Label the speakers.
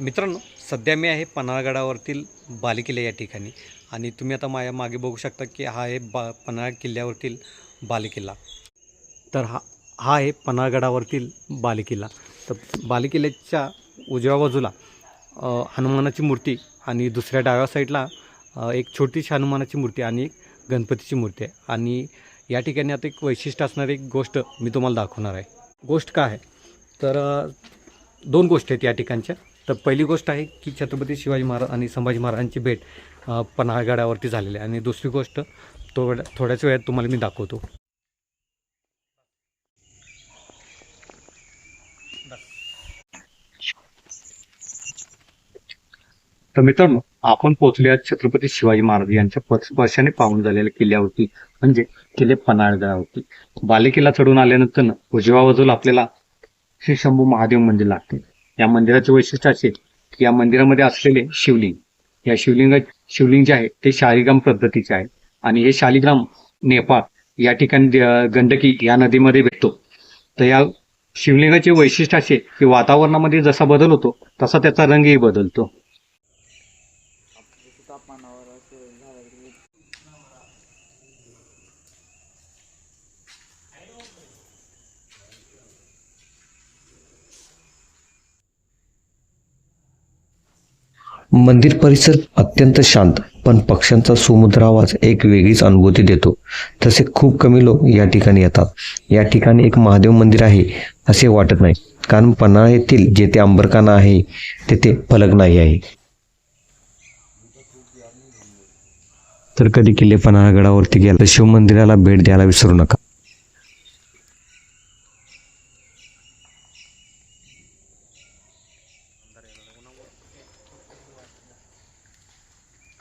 Speaker 1: मित्रांनो सध्या मी आहे पन्हाळगडावरतील बालेकिल्ला या ठिकाणी. आणि तुम्ही आता माझ्या मागे बघू शकता की हा आहे बा पन्हाळ किल्ल्यावरतील बालेकिल्ला तर हा हा आहे पन्हाळगडावरतील बालेकिल्ला तर बालेकिल्ल्याच्या उजव्या बाजूला हनुमानाची मूर्ती आणि दुसऱ्या डाव्या साईडला एक छोटीशी हनुमानाची मूर्ती आणि एक गणपतीची मूर्ती आहे. आणि या ठिकाणी आता एक वैशिष्ट्य असणारी एक गोष्ट मी तुम्हाला दाखवणार आहे. गोष्ट काय आहे? तर दोन गोष्टी आहेत या ठिकाणच्या. तर पहिली गोष्ट आहे की छत्रपती शिवाजी महाराज आणि संभाजी महाराजांची भेट पन्हाळगडावरती झालेली आहे. आणि दुसरी गोष्ट तो थोड्याच वेळात तुम्हाला मी दाखवतो. तर मित्रांनो आपण पोहोचले आहोत छत्रपती शिवाजी महाराज यांच्या प- स्पर्शाने पाहून झालेल्या किल्ल्यावरती म्हणजे किल्ले पन्हाळगडावरती. बालेकिल्ला चढून आल्यानंतर उजव्या बाजूला आपल्याला श्री शंभू महादेव मंदिर लागते. या मंदिराचे वैशिष्ट्य असे की या मंदिरामध्ये असलेले शिवलिंग या शिवलिंग शिवलिंग जे आहे ते शालिग्राम पद्धतीचे आहे. आणि हे शालिग्राम नेपाळ या ठिकाणी गंडकी या नदीमध्ये भेटतो. तर या शिवलिंगाचे वैशिष्ट्य असे की वातावरणामध्ये जसा बदल होतो तसा त्याचा रंगही बदलतो
Speaker 2: तापमानावर असं झालं तरी
Speaker 3: मंदिर परिसर अत्यंत शांत पण पक्ष्यांचा सुमधुर आवाज एक वेगळीच अनुभूती देतो. तसे खूप कमी लोक या ठिकाणी येतात. या ठिकाणी एक महादेव मंदिर आहे असे वाटत नाही. कारण पन्हाळा येथील जेथे अंबरखाना आहे तेथे फलक नाही आहे. तर कधी किल्ले पन्हाळगडावरती गेला तर शिवमंदिराला भेट द्यायला विसरू नका.